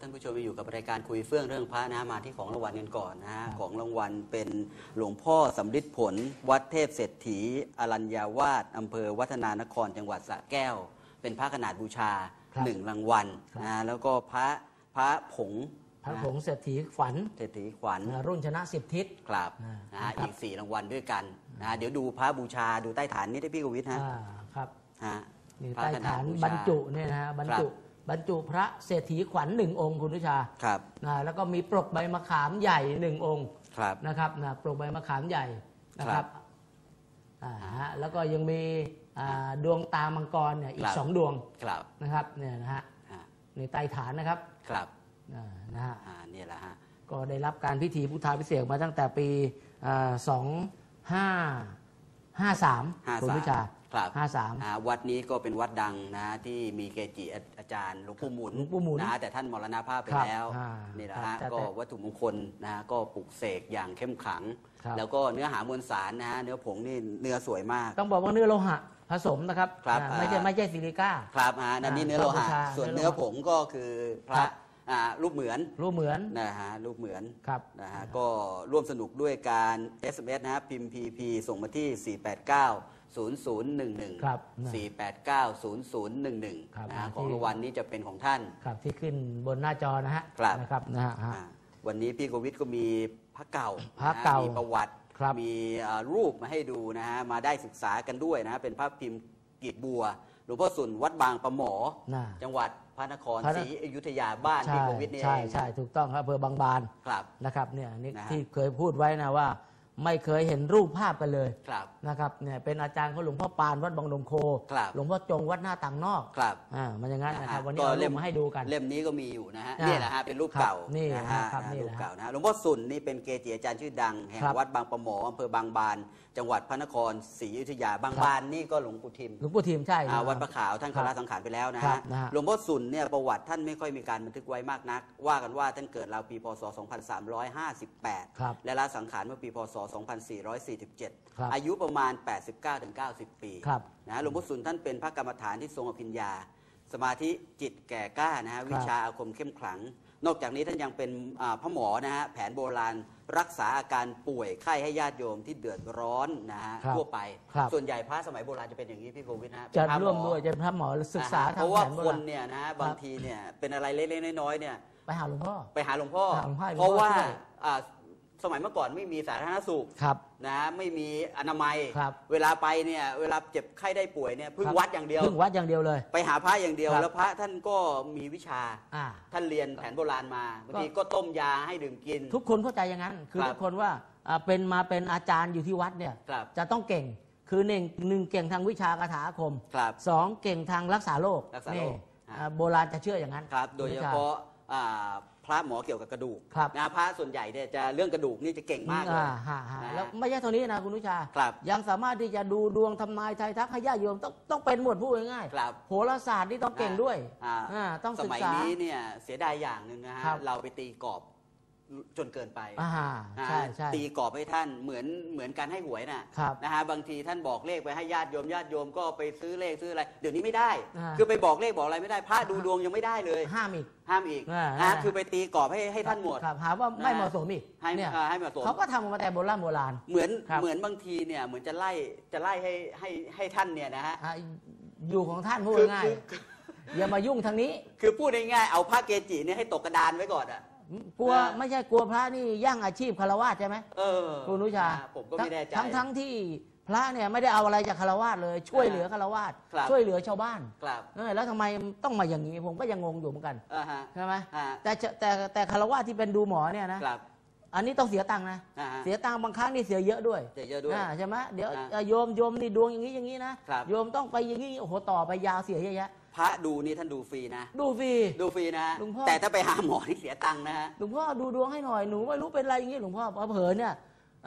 ท่านผู้ชมอยู่กับรายการคุยเฟื่องเรื่องพระนะมาที่ของรางวัลกันก่อนนะฮะของรางวัลเป็นหลวงพ่อสำริดผล วัดเทพเศรษฐี อรัญญาวาสอำเภอวัฒนานครจังหวัดสระแก้ว เป็นพระขนาดบูชาครับหนึ่งรางวัลครับ นะแล้วก็พระพระผงพระผงเศรษฐีขวัญเศรษฐีขวัญนะรุ่นชนะสิบทิศ ครับอ่านะฮะครับ อีกสี่รางวัลด้วยกันนะฮะเดี๋ยวดูพระบูชาดูใต้ฐานนี่ได้พี่กวิทย์ฮะอ่าครับฮะ นี่พระใต้ขดฐานบูชบรรจุเนี่ยนะฮะบรรจุครับ บรรจุพระเศรษฐีขวัญหนึ่งองค์คุณวิชาครับนะแล้วก็มีปลกใบมะขามใหญ่หนึ่งองค์ครับนะครับนะปลกใบมะขามใหญ่นะคครัรับบอ่าฮะแล้วก็ยังมีอ่าดวงตามังกรเนี่ยอีครักบสองดวงครับนะครับเนี่ยนะฮะฮะในใต้ฐานนะครับครับอ่านะฮะอ่าเนี่ยแหละฮะก็ได้รับการพิธีพุทธาพิเศษกมาตั้งแต่ปีสองห้าห้าสาม53คุณวิชาครับห้าสามอ่าวัดนี้ก็เป็นวัดดังนะฮะที่มีเกจิ อาอาจารย์หลวงปู่หมุนหลวงปู่หมุนนะฮะแต่ท่านมรณภาพไปครับแล้วอ่านี่แหละครัฮะบแต่ก็แต่วัตถุมงคลนะฮะก็ปลุกเสกอย่างเข้มขลัง ครับ แล้วก็เนื้อหามวลสารนะฮะเนื้อผงนี่เนื้อสวยมาก ต้องบอกว่าเนื้อโลหะผสมนะครับครับอ่าไม่ใช่อ่า ไม่ใช่ซิลิก้า ครับฮะนั่นนี่อ่าเนื้อโลหะพระบูชาส่วนเนื้เนื้ออโลหะผงก็คือพครัระบ อ่ารูปเหมือนรูปเหมือนนะฮะรูปเหมือน ครับ นะฮะก็ร่วมสนุกด้วยการ SMS นะฮะพิมพ์ PP ส่งมาที่ 489 0011 ครับนะ 489 0011ครับนะฮะที่ของรางวัลนี้จะเป็นของท่าน ครับที่ขึ้นบนหน้าจอนะฮะครับ นะครับนะฮะ อ่าวันนี้พี่โควิดก็มีพระเก่าพระเก่านะมีประวัติ ครับมีอ่ารูปมาให้ดูนะฮะ มาได้ศึกษากันด้วยนะฮะ เป็นพระพิมพ์กีบบัว หลวงพ่อสุนวัดบางประหมอ น่ะจังหวัดพระนครพระน ศรีอยุธยาบ้านใช่พี่โควิดนี่ใช่เองใช่ถูกต้องครับอำเภอบางบานครับ นะครับเนี่ยนี่นะฮะที่เคยพูดไว้นะว่า ไม่เคยเห็นรูปภาพกันเลยครับ นะครับเนี่ยเป็นอาจารย์ของหลวงพ่อปานวัดบางดงโค ครับหลวงพ่อจงวัดหน้าต่างนอกครับ อ่ามันอย่างนั้นนะครับฮวันนี้เอารูปมาให้ดูกัน เล่มนี้ก็มีอยู่นะฮะอ่านี่แหละฮะเป็นรูปเก่าครับนี่นะนะฮะครับนะฮะนี่รูปนะฮะเก่านะฮะหลวงพ่อสุนนี่เป็นเกจิอาจารย์ชื่อดัง แห่งครับวัดบางประหมออำเภอบางบาน จังหวัดพระนครศรีอยุธยาบางครับ บานนี่ก็หลวงปู่ทิมหลวงปู่ทีมใช่อ่านะวัดประขาวท่านครัคบละสังขารไปแล้วนะครัฮะบนะฮะ หลวงพ่อสุนเนี่ยประวัติท่านไม่ค่อยมีการบันทึกไว้มากนัก ว่ากันว่าท่านเกิดราวปีพศ 2358 ครับ และละสังขารเมื่อปีพศ2447ครับอายุประมาณ 89-90 ปีครับนะฮะหลวงพ่อสุนท่านเป็นพระกรรมฐานที่ทรงอภิญญา สมาธิจิตแก่กล้านะฮะวิชาอาคมเข้มขลัง นอกจากนี้ท่านยังเป็นอ่าพระหมอนะฮะแผนโบราณรักษาอาการป่วยไข้ให้ญาติโยมที่เดือดร้อนนะฮะครับทั่วไปครับส่วนใหญ่พระสมัยโบราณจะเป็นอย่างนี้พี่โควิดนะฮะจะเป็นพหร่วมหอด้วยจะพระหมอศึกษานะฮะทางเพราะว่าแผนโบครานณเนี่ยนะฮะครับบางทีเนี่ยเป็นอะไรเล็กๆน้อยๆเนี่ยไปหาหลวงพ่อไปหาหลวงพ่อหาหลวงพ่อเพราะว่า หลวงพ่อช่วยอ่าสมัยเมื่อก่อนไม่มีสาธารณสุขครับนะฮะไม่มีอนามัย ครับเวลาไปเนี่ยเวลาเจ็บไข้ได้ป่วยเนี่ยพึ่งครับ วัดอย่างเดียว พึ่งวัดอย่างเดียวเลย ไปหาพระอย่างเดียว ครับ แล้วพระท่านก็มีวิชา อ่า ท่านเรียนแผนโบราณมาบางทีก็ต้มยาให้ดื่มกิน ทุกคนเข้าใจอย่างนั้น คือครับทุกคนว่าอ่าเป็นมาเป็นอาจารย์อยู่ที่วัดเนี่ยครับจะต้องเก่งคือหนึ่งหนึ่งเก่งทางวิชาคาถาอาคมครับสองเก่งทางรักษาโรครักษาโรคนี่อ่า อ่าโบราณจะเชื่ออย่างนั้นครับ โดยเฉพาะอ่า พระหมอเกี่ยวกับกระดูกครับ นะพระส่วนใหญ่เนี่ยจะเรื่องกระดูกนี่จะเก่งมากเลย อ่ฮะฮะนะแล้วไม่ใช่เท่านี้นะคุณวิชา ครับ ยังสามารถที่จะดูดวงทำนายไทายทักให้ญาติโยมต้องต้องเป็นหมวดผู้ง่ายครับๆโหราศาสตร์นี่ต้องเก่งด้วยอ่าอ่าต้องสศึกมัยษา นี้เนี่ยเสียดายอย่างหนึ่งนะฮะครับเราไปตีกรอบ จนเกินไปอ่านะใช่ใช่ ตีกรอบให้ท่านเหมือนเหมือนการให้หวยน่ะครับ นะฮะบางทีท่านบอกเลขไปให้ญาติโยมญาติโยมก็ไปซื้อเลขซื้ออะไร เดี๋ยวนี้ไม่ได้ อ่า คือไปบอกเลขบอกอะไรไม่ได้พระดูดวงยังไม่ได้เลย ห้ามอีก ห้ามอีกอ่านะอ่าคือไปตีกรอบให้ให้ท่านหมด ครับหาว่าไม่นะเหมาะสมอีกให้เนี่ยอ่าให้เหมาะสม เขาก็ทำมาแต่โบราณโบราณ เหมือนครับ เหมือนบางทีเนี่ยเหมือนจะไล่จะไล่ให้ให้ให้ท่านเนี่ยนะฮะ อะอยู่ของท่านพูดคือง่ายคืออย่ามายุ่งทางนี้ คือพูดง่ายๆเอาพระเกจิเนี่ยให้ตกกระดานไว้ก่อนอะ กลัวอ่า ไม่ใช่กลัวพระนี่ย่างอาชีพคารวะใช่ไหมเออคุณนุชาผมก็ไม่แน่ใจ ทั้งทั้งที่พระเนี่ยไม่ได้เอาอะไรจากคารวะเลย ช่วยอ่าเหลือคารวะครับ ช่วยเหลือชาวบ้านครับเออแล้วทำไมต้องมาอย่างนี้ผมก็ยังงงอยู่เหมือนกันอ่าฮะใช่ไหมฮะแต่จะแต่แต่คารวะที่เป็นดูหมอเนี่ยนะ ครับอันนี้ต้องเสียตังค์นะ อ่าฮะเสียตังค์บางครั้งนี่เสียเยอะด้วยเสียเยอะด้วย อ่าใช่ไหมเดี๋ยวอ่าเอ่อโยมโยมนี่ดวงอย่างนี้อย่างนี้นะครับ โยมต้องไปอย่างนี้โอ้โหต่อไปยาวเสียเยอะแยะ พระดูนี่ท่านดูฟรีนะ ดูฟรี ดูฟรีนะ หลวงพ่อ แต่ถ้าไปหาหมอนี่เสียตังค์นะฮะ หลวงพ่อดูดวงให้หน่อยหนูไม่รู้เป็นอะไรอย่างนี้หลวงพ่อเผลอๆเนี่ย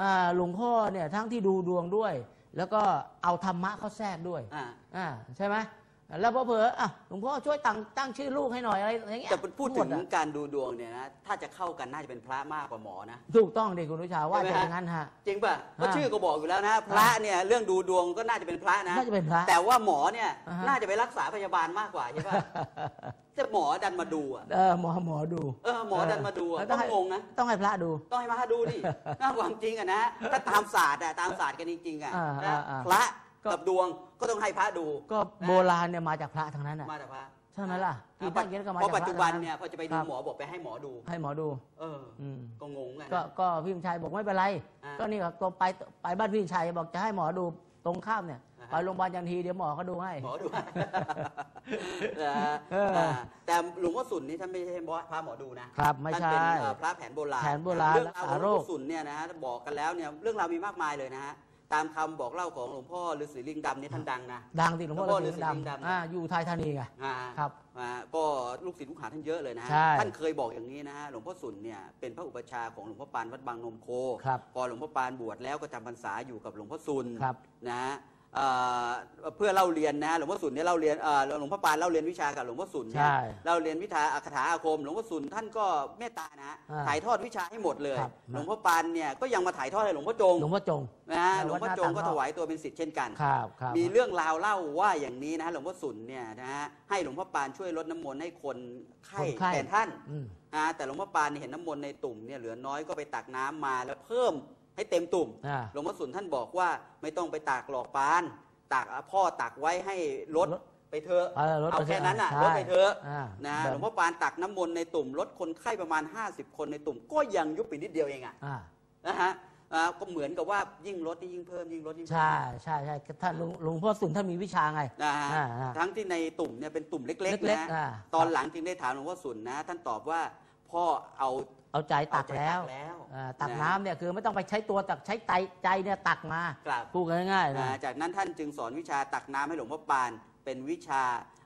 อ่าหลวงพ่อเนี่ยทั้งที่ดูดวงด้วย แล้วก็เอาธรรมะเข้าแทรกด้วยอ่า อ่าใช่ไหม แล้วพอเผลอๆอะหลวงพ่อช่วยตั้งตั้งชื่อลูกให้หน่อยอะไรอย่างเงี้ยแต่พูดถึงหมอะการดูดวงเนี่ยนะถ้าจะเข้ากันน่าจะเป็นพระมากกว่าหมอนะถูกต้องดิคุณนุชาว่าใช่จะไหมฮะอย่างนั้นฮะจริงป่ะก็อ่าชื่อก็บอกอยู่แล้วนะ พระเนี่ยเรื่องดูดวงก็น่าจะเป็นพระนะน่าจะเป็นพระแต่ว่าหมอเนี่ยอ่าฮะน่าจะไปรักษาพยาบาลมากกว่าใช่ป่ะแต่หมอดันมาดูอะเออหมอหมอดูเออหมอดันมาดูอะแล้วต้องให้งงนะต้องให้พระดูต้องให้มาดูดิน่าความจริงอะนะถ้าตามศาสตร์อะตามศาสตร์กันจริงๆอะอ่านะอ่าอ่าพระ ก็กับดวงก็ต้องให้พระดูก็นะโบราณเนี่ยมาจากพระทั้งนั้นอะมาจากพระใช่ไหมล่ะที่เพตั้ราะงเย็นก็มาเพราะจากพระปัจจุบันทั้งเนี่ยพอจะไปดูครับหมอบอกไปให้หมอดู ให้หมอดู เออออืมก็งงไงก็ก็พี่วิชัยบอกไม่เป็นไรอ่าก็นี่ก็ตัวไปไปบ้านพี่วิชัยบอกจะให้หมอดูตรงข้ามเนี่ยอ่าฮะไปโรงพยาบาลยันทีเดี๋ยวหมอเขาดูให้หมอดูนะฮะเอออ่าแต่หลวงพ่อสุนนี่ท่านไม่ใช่พระหมอดูนะครับไม่ท่านเป็นใช่เอ่อพระแผนโบราณแผนโบราณเรื่องราวรักษาของหลโรวงคพ่อสุนเนี่ยนะฮะบอกกันแล้วเนี่ยเรื่องราวมีมากมายเลยนะฮะ ตามคำบอกเล่าของหลวงพ่อฤาษีลิงดำนี่ท่านดังนะดังติหลวงพ่อหลวงพ่อฤาษีฤาษีลิงดำดำอ่าอยู่ไทยธานีไงอ่าครับอ่าก็ลูกศิษย์ลูกหาท่านเยอะเลยนะฮะใช่ท่านเคยบอกอย่างนี้นะฮะหลวงพ่อสุนเนี่ยเป็นพระอุปชฌาย์ของหลวงพ่อปานวัดบางนมโคครับพอหลวงพ่อปานบวชแล้วก็จำพรรษาอยู่กับหลวงพ่อสุนครับนะฮะ เอ่อเพื่อเล่าเรียนนะฮะหลวงพ่อสุนเนี่ยเล่าเรียนเอ่อหลวงพ่อปานเล่าเรียนวิชากับหลวงพ่อสุนเนี่ยใช่เล่าเรียนวิชาคาถาอาคม หลวงพ่อสุนท่านก็เมตตานะฮะอ่าถ่ายทอดวิชาให้หมดเลยครับหลวงพ่อปานเนี่ยก็ยังมาถ่ายทอดให้หลวงพ่อจงหลวงพ่อจงนะฮะเออหลวงพ่อจงก็วัดหน้าต่างนอกถวายตัวเป็นศิษย์เช่นกันครับครับมีเรื่องราวเล่าว่าอย่างนี้นะฮะหลวงพ่อสุนเนี่ยนะฮะให้หลวงพ่อปานช่วยลดน้ำมนต์ให้คนไข้คนไข้แทนท่านอืมนะแต่หลวงพ่อปานเนี่ยเห็นน้ำมนต์ในตุ่มเนี่ยเหลือน้อยก็ไปตักน้ำมาแล้วเพิ่ม ให้เต็มตุ่มอ่า หลวงพ่อสุนท่านบอกว่าไม่ต้องไปตากหลอกปาน ตากพ่อตักไว้ให้ลดลดไปเถอะเออลดเอาไปเถอะแค่นั้นน่ะใช่ลดไปเถอะอ่านะแบบ หลวงพ่อปานตักน้ำมนต์ในตุ่มลดคนไข้ประมาณ 50 คนในตุ่ม ก็ยังยุบไปนิดเดียวเองอะอ่านะฮะอ่าก็เหมือนกับว่ายิ่งลดนี่ยิ่งเพิ่มยิ่งลดยิ่งเพิ่ม ใช่ใช่ใช่ท่านหลวงหลวงพ่อสุนท่านมีวิชาไง นะฮะอ่าอ่าทั้งที่ในตุ่มเนี่ยเป็นตุ่มเล็กๆเล็กนะๆอ่าตอนหลังจึงได้ถามหลวงพ่อสุนนะ ท่านตอบว่า พ่อเอาเอาใจตักเอาใจแล้วตักแล้วอ่าตักนะน้ำเนี่ยคือไม่ต้องไปใช้ตัวตักใช้ใจใจเนี่ยตักมากราบพูดง่ายๆนะนะจากนั้นท่านจึงสอนวิชาตักน้ำให้หลวงพ่อปานเป็นวิชา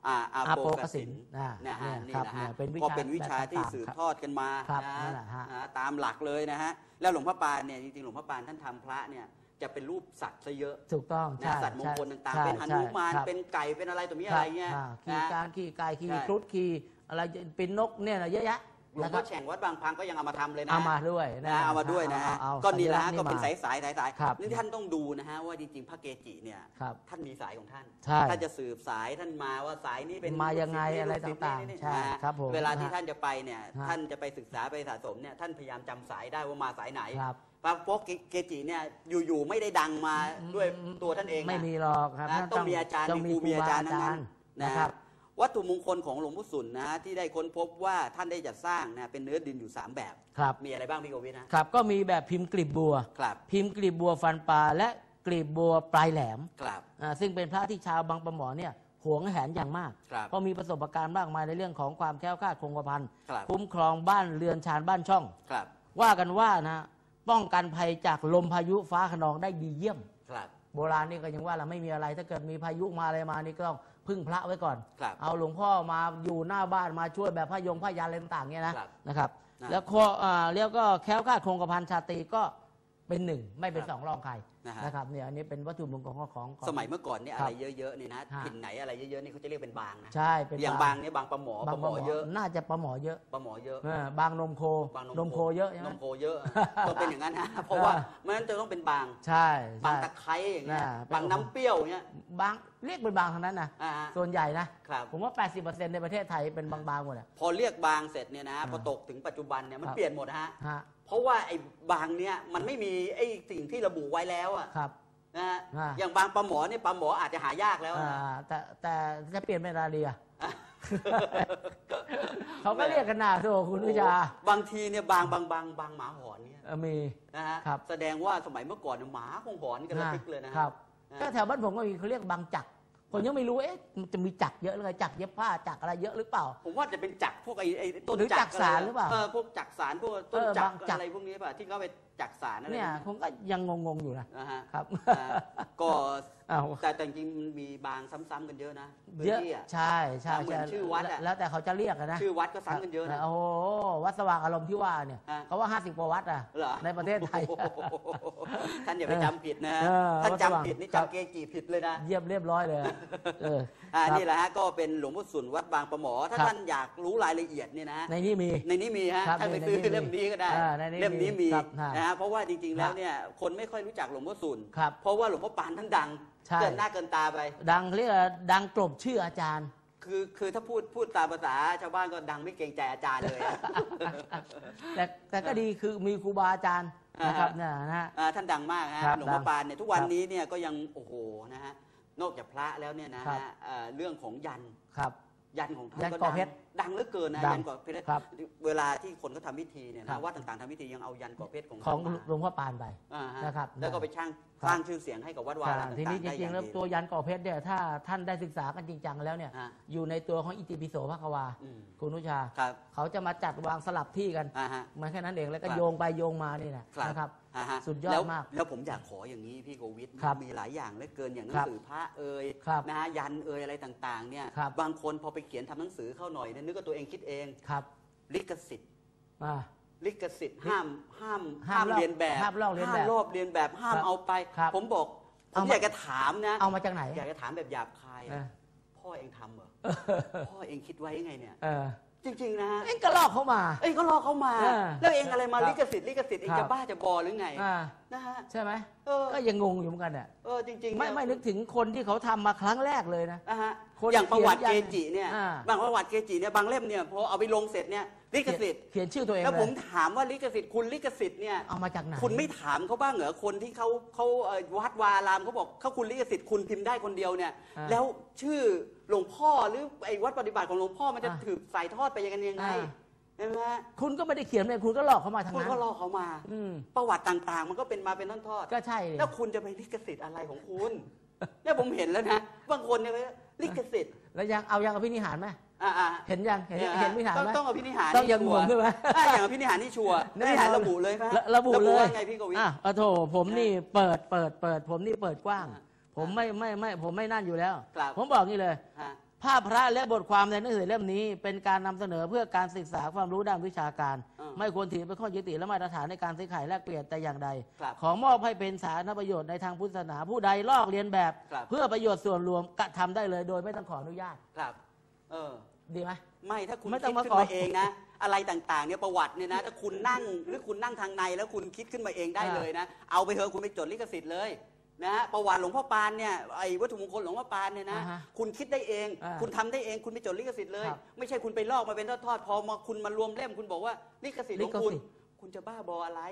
อ่าอาอาโปโปกกสิสินนอ่านะฮะเนี่ยนี่ครับนะเนี่ฮะยเป็นวิชาก็เป็นวิชาที่แบบต่างๆสืบทอดกันมาครับนะนั่นแหละฮะนะตามหลักเลยนะฮะแล้วหลวงพ่อปานเนี่ยจริงๆหลวงพ่อปานท่านทำพระเนี่ยจะเป็นรูปสัตว์ซะเยอะถูกต้องนะใช่สัตว์มงคลต่างๆใช่เป็นหนุมานใช่ครับเป็นไก่เป็นอะไรตัวนี้คอะไรบเงี้ยอ่าขี่นะ การขี่กายขี่ใช่ ครุฑขี่อะไรเป็นนกเนี่ยนะเยอะแยะ หลวงนะคพ่รัอบ แฉ่งวัดบางพังก็ยังเอามาทำเลยนะเอามาด้วยนะเอามาด้วยนะฮะเอาเอาก็นี่แหละฮะสัญก็ลัเป็นษณ์สายสายสายสายครับ นี่ท่านต้องดูนะฮะว่าจริงๆพระเกจิเนี่ยครับ ท่านมีสายของท่านใช่ท่านจะสืบสายท่านมาว่าสายนี้เป็นมายังไงลูกศิษอะไรลูกศิษต่างๆนี่นี่ใช่นะฮะครับผมเวลาที่ฮะท่านจะไปเนี่ยฮะ ท่านจะไปศึกษาไปสะสมเนี่ยท่านพยายามจำสายได้ว่ามาสายไหนครับ เพราะพวกเกจิเนี่ยอยู่ๆไม่ได้ดังมาด้วยตัวท่านเองนะ ไม่มีหรอกครับนะท่านต้องมีอาจารย์ต้องมีครูมีอาจารย์คทั้งบนั้นนะนะคครัรับบ วัตถุมงคลของหลวงพ่อสุนนะที่ได้ค้นพบว่าท่านได้จัดสร้างนะเป็นเนื้อดินอยู่ 3 แบบครับมีอะไรบ้างพี่โกวิทนะครับก็มีแบบพิมพ์กลีบบัวครับพิมพ์กลีบบัวฟันปลาและกลีบบัวปลายแหลมครับอ่าซึ่งเป็นพระที่ชาวบางประหมอเนี่ยหวงแหนอย่างมากครับเพราะมีประสบการณ์มากมายในเรื่องของความแคล้วคลาดคงกระพันครับคุ้มครองบ้านเรือนชานบ้านช่องครับว่ากันว่านะป้องกันภัยจากลมพายุฟ้าขนองได้ดีเยี่ยมครับโบราณนี่ก็ยังว่าเราไม่มีอะไรถ้าเกิดมีพายุมาอะไรมานี่ก็ต้อง พึ่งพระไว้ก่อน ครับเอาหลวงพ่อมาอยู่หน้าบ้านมาช่วยแบบพระยงพระยันอะไรต่างๆเนี่ยนะครับนะครับ นะแล้วข้ออ่าแล้วก็แคล้วคลาดคงกระพันชาตรีก็เป็นหนึ่งไม่เป็นครับสองรองใครนะฮะ นะครับเนี่ยอันนี้เป็นวัตถุมงคลของของของ สมัยเมื่อก่อนเนี่ยครัอะบไรเยอะๆนี่นะฮะ ถิ่นไหนอะไรเยอะๆนี่เขาจะเรียกเป็นบางนะใช่เป็นอย่างบางเนี่ยบางปลาหมอปบาลางหมอเยอะน่าจะปลาหมอเยอะปลาหมอเยอะ เออบางนมโคบางนมโคเยอะใช่ไหม นมโคเยอะต้องเป็นอย่างนั้นนะเพราะว่าไม่งั้นจะต้องเป็นบาง ใช่บางใช่ ตะไคร้อย่างเงี้ยน่ะบางน้ำเปรี้ยวอย่างเงี้ย บาง เรียกเป็นบางทั้งนั้นนะอ่าฮะส่วนใหญ่นะครับ ผมว่า 80%ในประเทศไทยเป็นบางๆหมดอะ พอเรียกบางเสร็จเนี่ยนะอ่าพอตกถึงปัจจุบันเนี่ยมันครับ เปลี่ยนหมดนะฮะฮะเพราะว่าไอ้บางเนี่ยมันไม่มีไอ้สิ่งที่ระบุไว้แล้วอะครับ นะฮะอ่า อย่างบางปลาหมอเนี่ยปลาหมออาจจะหายากแล้วอ่านะแต่แต่จะเปลี่ยนเป็นอะไรดีอะ เขาก็เรียกกันหนาโถคุณวิชาบางทีเนี่ยบางบางบางบางหมาหอนเนี่ยเออมี นะฮะครับ แสดงว่าสมัยเมื่อก่อนเนี่ยหมาคงหอนกันระทึกเลยนะฮะ ครับนะก็แถวบ้านผมก็มีเขาเรียกบางจักร ผมยังไม่รู้เอ๊ะมันจะมีจักรเยอะเลยจักรเย็บผ้าจักรอะไรเยอะหรือเปล่า ผมว่าจะเป็นจักรพวกไอ้ไอ้ต้นหรือจัจักรสารหรือเปล่าเออพวกจักรสารพวกต้นเออจักบางรจักร อะไรพวกนี้ป่ะที่เขาไปจักสารอะไรเนี่ยผมก็ยังงงๆอยู่นะนะฮะครับนะก็อ้าวแต่แต่จริงๆมันมีบางซ้ำๆกันเยอะนะพื้นเยอะที่อะใช่ใช่เหมือนใช่ชื่อวัดอะ แล้วแต่เขาจะเรียกอะนะชื่อวัดก็ซ้ำกันเยอะนะ โอ้โหวัดสว่างอารมณ์ที่ว่าเนี่ยฮะเขาว่า 50กว่าวัดอะเหรอในประเทศไทย โอ้โหท่านอย่าไปจำผิดนะฮะเออท่านวัดสว่างจำผิดนี่ครับ จำเกจิผิดเลยนะ เยี่ยมเรียบร้อยเลยอะเอออ่า ครับ นี่แหละฮะ ก็เป็นหลวงพ่อสุนวัดบางประหมอ ถ้าครับ ท่านอยากรู้รายละเอียดเนี่ยนะฮะในนี้มี ในนี้มีฮะ ครับท่านไปในซื้อในนี้มีเล่มนี้ก็ได้ อ่าในนี้เล่มนี้มีครับฮะนะฮะเพราะว่าจริงๆแล้วครับเนี่ยคนไม่ค่อยรู้จักหลวงพ่อสุนครับ เพราะว่าหลวงพ่อปานท่านดังใช่ เกินหน้าเกินตาไป ดังเรียกว่าดังกลบชื่ออาจารย์ คือคือถ้าพูดพูดตามภาษาชาวบ้านก็ดังไม่เกรงใจอาจารย์เลยอะ แต่แต่ก็ดีคือมีครูบาอาจารย์นะครับเนี่ยนะฮะ อ่าท่านดังมากฮะครับหลวงพ่อดังปานเนี่ยทุกวันครับนี้เนี่ยก็ยังโอ้โหนะฮะนอกจากพระแล้วเนี่ยนะครับ ฮะเอ่อเรื่องของยันครับ ยันของท่านยันก็ก่อดังเพชรดังเหลือเกินนะดังยันก่อเพชรครับ เวลาที่คนเขาทำพิธีเนี่ยครันะบวัดต่างๆทำพิธียังเอายันก่อเพชรของของท่านมาหลวงพ่อปานไป อ่าฮนะครับแล้วก็ไปช่างครับ สร้างชื่อเสียงให้กับวัดวาใช่รามต่างๆทีนี้จได้ริองย่างๆแล้วดีตัวยันก่อเพชรเนี่ยถ้าท่านได้ศึกษากันจริงจังแล้วเนี่ย ฮะอยู่ในตัวของอิติปิโสภควา อืมคุณนุชา ครับเขาจะมาจัดวางสลับที่กัน อ่าฮะ มันแค่นั้นเองแล้วก็ครับโยงไปโยงมานี่แหละครับ นะครับอ่าฮะสุดยอดแล้วมาก แล้วผมอยากขออย่างนี้พี่โกวิทครับมีหลายอย่างเหลือเกินอย่างหนัครังบสือพระเอ่ยครับนะฮะยันเอ่ยอะไรต่างๆเนี่ยครับ บางคนพอไปเขียนทำหนังสือเข้าหน่อยเนี่ยนึกว่าตัวเองคิดเอง ครับลิขสิทธิ์ อ่า ลิขสิทธิ์ห้ามห้ามห้ามลอกเรียนแบบห้ามลอกเลียนแบบห้ามลอกเรียนแบบห้ามครับเอาไป ครับผมบอกผเอามมา อยากจะถามนะเอามาจากไหนอยากจะถามแบบหยาบคายเออะอพ่อเองทำเหรอพ่อเองคิดไว้ยังไงเนี่ย เออ จริง ๆ นะฮะ เอ็งก็ลอกเขามา เอ้ยก็รอเขามา เออแล้วเองอะไรมาครับลิขสิทธิ์ลิขสิทธิ์เองครัจะบบ้าจะบอหรือไงอ่านะฮะ ใช่ไหมเออ ก็ยังงงอยู่เหมือนกันเนี่ยเออจริงๆไม่เนี่ยไม่นึกถึงคนที่เขาทำมาครั้งแรกเลยนะ นะฮะ คนอย่างประวัติเขีเกยนยันจิเนี่ยอ่า บางประวัติเกจิเนี่ยบางเล่มเนี่ยพอเอาไปลงเสร็จเนี่ยลิขสิทธิ์เขียนชื่อตัวเองแล้วเลผมยถามว่าลิขสิทธิ์คุณลิขสิทธิ์เนี่ย เอามาจากไหน คุณไม่ถามเขาบ้างเหรอคนที่เขาเขาเอ่อวัดวาอารามเขาบอกเขาคุณลิขสิทธิ์คุณพิมพ์ได้คนเดียวเนี่ย อ่าแล้วชื่อหลวงพ่อหรือไอ้วัดปฏิบัติของหลวงพ่อมันจะอ่าถือสายทอดไปยังไงยังไงอ่า ใช่ไหมฮะคุณก็ไม่ได้เขียนเลยคุณก็หลอกเขามาทางคุณนั้นก็รอเขามา อืมประวัติต่างๆ มันก็เป็นมาเป็นทอดๆก็ใช่ดิแล้วคุณจะไปลิขสิทธิ์อะไรของคุณ เนี่ยผมเห็นแล้วนะบางคนเนี่ยไปลิขสิทธิ์แล้วยังเอายังอภินิหารไหมอ่าอ่าเห็นยังเห็นเห็นวิหารต้องไหมต้องเอาพินิหารต้องอย่างที่ชัวผมใช่ไหมอ่าอย่างอภินิหารที่ชัวร์แน่นอนพินิหารระบุเลยไหมระระบุเลยว่าไงพี่กวิทอะโอ้โถผมนี่เปิดเปิดเปิด ผมนี่เปิดกว้างอ่าผมไม่ไม่ไม่ผมไม่นั่นอยู่แล้วครับผมบอกนี่เลยฮะ ภาพพระและบทความในหนังสือเล่มนี้ เป็นการนำเสนอเพื่อการศึกษาความรู้ด้านวิชาการอ่าไม่ควรถือเป็นข้อยึดติและมาตรฐานในการซื้อขายแลกเปลี่ยนแต่อย่างใดครับขอมอบให้เป็นสาธารณประโยชน์ในทางพุทธศาสนาผู้ใดลอกเลียนแบบครับเพื่อประโยชน์ส่วนรวมกระทำได้เลยโดยไม่ต้องขออนุญาตครับเออดีไหมไม่ถ้าคุณไม่ต้คิองดมาขึ้นขอมาเองนะ อะไรต่างๆเนี่ยประวัติเนี่ยนะ ถ้าคุณนั่งหรือคุณนั่งทางในแล้วคุณคิดขึ้นมาเองได้อ่าเลยนะ เอาไปเถอะคุณไปจดลิขสิทธิ์เลย นะฮะประวัติหลวงพ่อปานเนี่ยไอ้วัตถุมงคลหลวงพ่อปานเนี่ยนะอ่าฮะคุณคิดได้เอง อ่าคุณทำได้เองคุณไปจดลิขสิทธิ์เลย ครับไม่ใช่คุณไปลอกมาเป็นทอดๆพอมาคุณมารวมเล่มคุณบอกว่าลิขสิทธิ์ของคุณลิขสิทธิ์ คุณจะบ้าบออะไร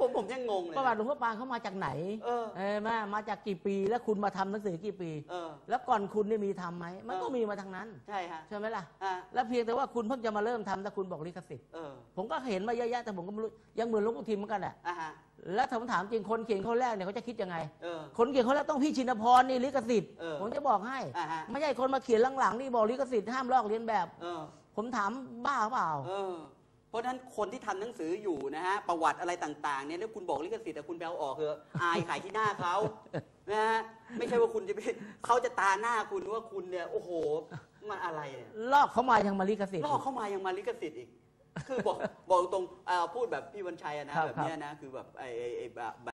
ผมผมยังงงเลยประวัติหลวงพ่อปานเขามาจากไหน เออ เออมามาจากกี่ปี แล้วคุณมาทำหนังสือกี่ปี เออ แล้วก่อนคุณนี่มีทำไหมมันก็เออมีมาทางนั้นใช่ฮะใช่ไหมล่ะอ่าแล้วเพียงแต่ว่าคุณเพิ่งจะมาเริ่มทำแต่คุณบอกลิขสิทธิ์ เออผมก็เห็นมาเยอะแยะแต่ผมก็ไม่รู้ยังเหมือนหลุงปู่ทิมเหมือนกันแหละอ่าฮะแล้วถ้าผมถามจริงคนเขียนคนแรกเนี่ยเขาจะคิดยังไง เออ คนเขียนคนแรกต้องพี่ชินพรนี่ลิขสิทธิ์เออผมจะบอกให้อ่าฮะ ไม่ใช่คนมาเขียนหลังๆนี่บอกลิขสิทธิ์ห้ามลอกเลียนแบบ เออ ผมถามบ้าเปล่า เออเพ ราะฉะนั้นคนที่ทำหนังสืออยู่นะฮะประวัติอะไรต่างๆเนี่ยแล้วคุณบอกลิขสิทธิ์แต่คุณไปเอาออกเถอะอายขายที่หน้าเขานะฮะไม่ใช่ว่าคุณจะไปเขาจะตาหน้าคุณว่าคุณเนี่ยโอ้โหมันอะไรเนี่ยลอกเขามายังมาลิขสิทธิ์ลอกเข้ามายังมาลิขสิทธิ์อีกคือบอกบอกตรงเอ่อพูดแบบพี่วันชัยอะนะครับแบบเนี้ยนะคือแบบไอ้ไอ้ไอ้แบบ